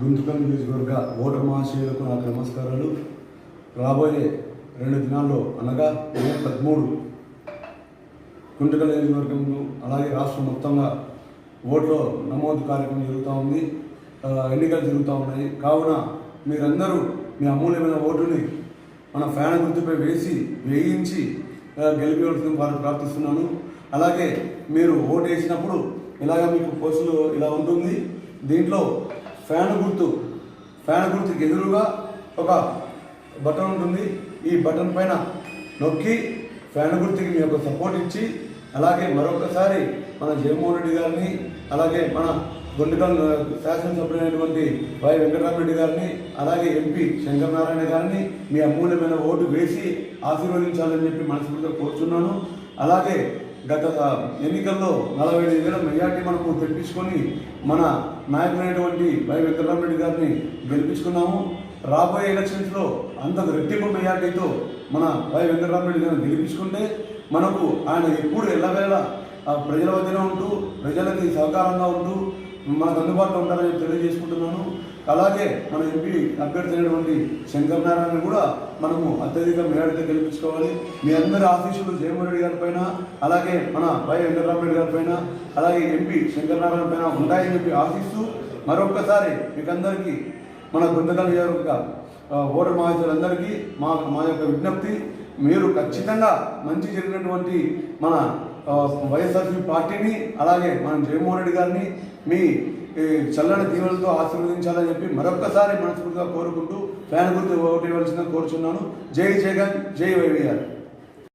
గుంతకల్ నియోజకవర్గ ఓటర్ మహాశయులకు నాకు నమస్కారాలు. రాబోయే రెండు దినాల్లో అనగా మే పదమూడు గుంటకల్ నియోజకవర్గంలో అలాగే రాష్ట్రం మొత్తంగా ఓట్ల నమోదు కార్యక్రమం జరుగుతూ ఉంది. ఎన్నికలు జరుగుతూ ఉన్నాయి. కావున మీరందరూ మీ అమూల్యమైన ఓటుని మన ఫ్యాన్ గుర్తుపై వేసి వేయించి గెలిపివలసిన వారిని ప్రార్థిస్తున్నాను. అలాగే మీరు ఓటు వేసినప్పుడు ఇలాగ మీకు పోస్టులు ఇలా ఉంటుంది. దీంట్లో ఫ్యాన్ గుర్తు. ఫ్యాన్ గుర్తుకి ఎదురుగా ఒక బటన్ ఉంటుంది. ఈ బటన్ పైన నొక్కి ఫ్యాన్ గుర్తుకి మీ యొక్క సపోర్ట్ ఇచ్చి అలాగే మరొకసారి మన జగన్మోహన్ రెడ్డి గారిని అలాగే మన గుండెకల్ శాసనసభ్యులైనటువంటి వై వెంకటరామరెడ్డి గారిని అలాగే ఎంపీ శంకరనారాయణ గారిని మీ అమూల్యమైన ఓటు వేసి ఆశీర్వదించాలని చెప్పి మనస్ఫూర్తిగా కోరుతున్నాను అలాగే గత ఎన్నికల్లో నలభై ఐదు వేల మెజార్టీ మనకు తెప్పించుకొని మన నాయకుడైనటువంటి వై వెంకటరామరెడ్డి గారిని గెలిపించుకున్నాము. రాబోయే ఎలక్షన్స్లో అంత రెట్టింపు మెజార్టీతో మన వై వెంకటరామరెడ్డి గారిని గెలిపించుకుంటే మనకు ఆయన ఎప్పుడు ఎల్లవేళ ఆ ప్రజల వద్దనే ఉంటూ ప్రజలకి సహకారంగా ఉంటూ మనకు అందుబాటులో ఉంటారని తెలియజేసుకుంటున్నాను. అలాగే మన ఎంపీ అభ్యర్థి అయినటువంటి శంకర్ నారాయణ కూడా మనము అత్యధిక మేడతో గెలిపించుకోవాలి. మీ అందరి ఆఫీసులు జగన్మోహన్ రెడ్డి గారి పైన అలాగే మన వై వెంకటరామరెడ్డి గారి పైన అలాగే ఎంపీ శంకర్ నారాయణ పైన ఉంటాయని చెప్పి ఆశిస్తూ మరొక్కసారి మీకందరికీ మన గుంతకల్ నియోజకవర్గ ఓటర్ మహాశయులందరికీ మా మా యొక్క విజ్ఞప్తి మీరు ఖచ్చితంగా మంచి జరిగినటువంటి మన ఆ, వైఎస్ఆర్సీపీ పార్టీని అలాగే మన జగన్మోహన్ రెడ్డి గారిని మీ చల్లని దీవులతో ఆశీర్వదించాలని చెప్పి మరొక్కసారి మనస్ఫూర్తిగా కోరుకుంటూ ఫ్యాన్ గుర్తు ఓటు ఇవ్వాల్సిందిగా కోరుచున్నాను. జై జగన్ జై వైవిఆర్